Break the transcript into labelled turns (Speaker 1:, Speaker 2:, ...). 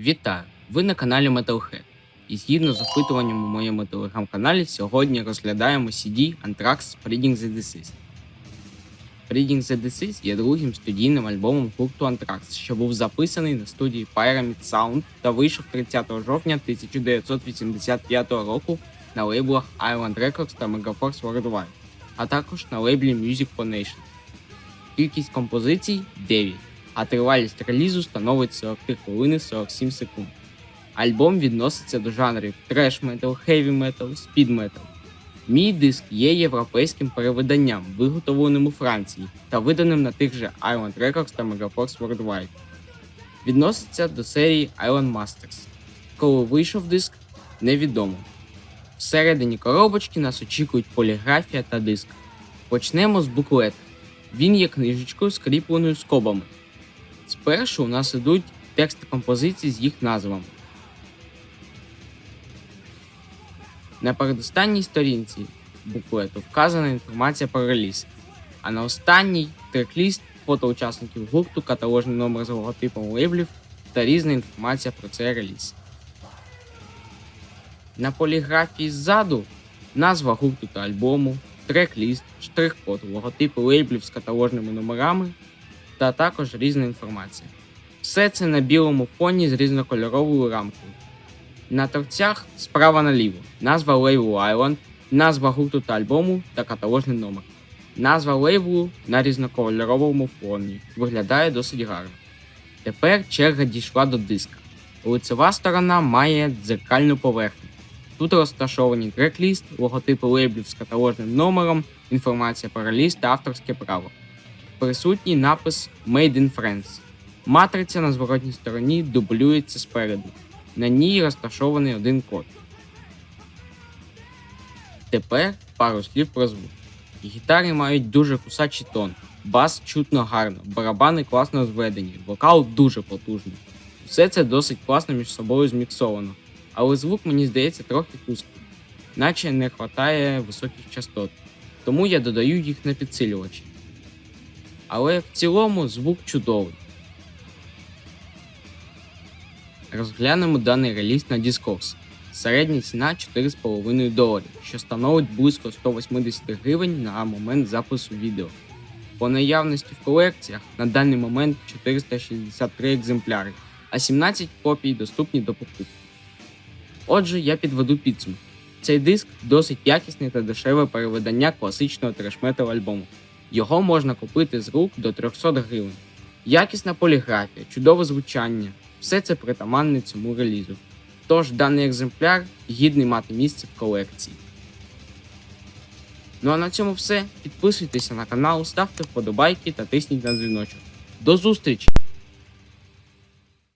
Speaker 1: Вітаю! Ви на каналі Metalhead. І згідно з опитуванням у моєму телеграм-каналі, сьогодні розглядаємо CD Anthrax Spreading the Disease. Spreading the Disease є другим студійним альбомом гурту Anthrax, що був записаний на студії Pyramid Sound та вийшов 30 жовтня 1985 року на лейблах Island Records та Megaforce Worldwide, а також на лейблі Music for Nations. Кількість композицій 9 а тривалість релізу становить 43 хвилини 47 секунд. Альбом відноситься до жанрів треш метал, хеві метал, спід метал. Мій диск є європейським перевиданням, виготовленим у Франції та виданим на тих же Island Records та Megaforce Worldwide. Відноситься до серії Island Masters. Коли вийшов диск, невідомо. Всередині коробочки нас очікують поліграфія та диск. Почнемо з буклета. Він є книжечкою, скріпленою скобами. Спершу у нас ідуть тексти композицій з їх назвами. На передостанній сторінці буклету вказана інформація про реліз, а на останній трек-ліст, фото учасників гурту, каталожний номер з логотипом лейблів та різна інформація про цей реліз. На поліграфії ззаду назва гурту та альбому, трек-ліст, штрих-код, логотипи лейблів з каталожними номерами та також різна інформація. Все це на білому фоні з різнокольоровою рамкою. На торцях справа наліво назва лейблу Island, назва гурту та альбому та каталожний номер. Назва лейблу на різнокольоровому фоні виглядає досить гарно. Тепер черга дійшла до диска. Лицева сторона має дзеркальну поверхню. Тут розташовані трек-ліст, логотипи лейблів з каталожним номером, інформація про реліз та авторське право присутній напис Made in France. Матриця на зворотній стороні дублюється спереду. На ній розташований один код. Тепер пару слів про звук. Гітари мають дуже кусачий тон, бас чутно гарно, барабани класно зведені, вокал дуже потужний. Все це досить класно між собою зміксовано, але звук мені здається трохи тусклий, наче не вистачає високих частот, тому я додаю їх на підсилювачі але в цілому звук чудовий. Розглянемо даний реліз на Discogs. Середня ціна 4,5 доларів, що становить близько 180 гривень на момент запису відео. По наявності в колекціях на даний момент 463 екземпляри, а 17 копій доступні до покупки. Отже, я підведу підсумок. Цей диск досить якісне та дешеве перевидання класичного трешметал альбому. Його можна купити з рук до 300 гривень. Якісна поліграфія, чудове звучання все це притаманне цьому релізу. Тож даний екземпляр гідний мати місце в колекції. Ну а на цьому все. Підписуйтеся на канал, ставте вподобайки та тисніть на дзвіночок. До зустрічі!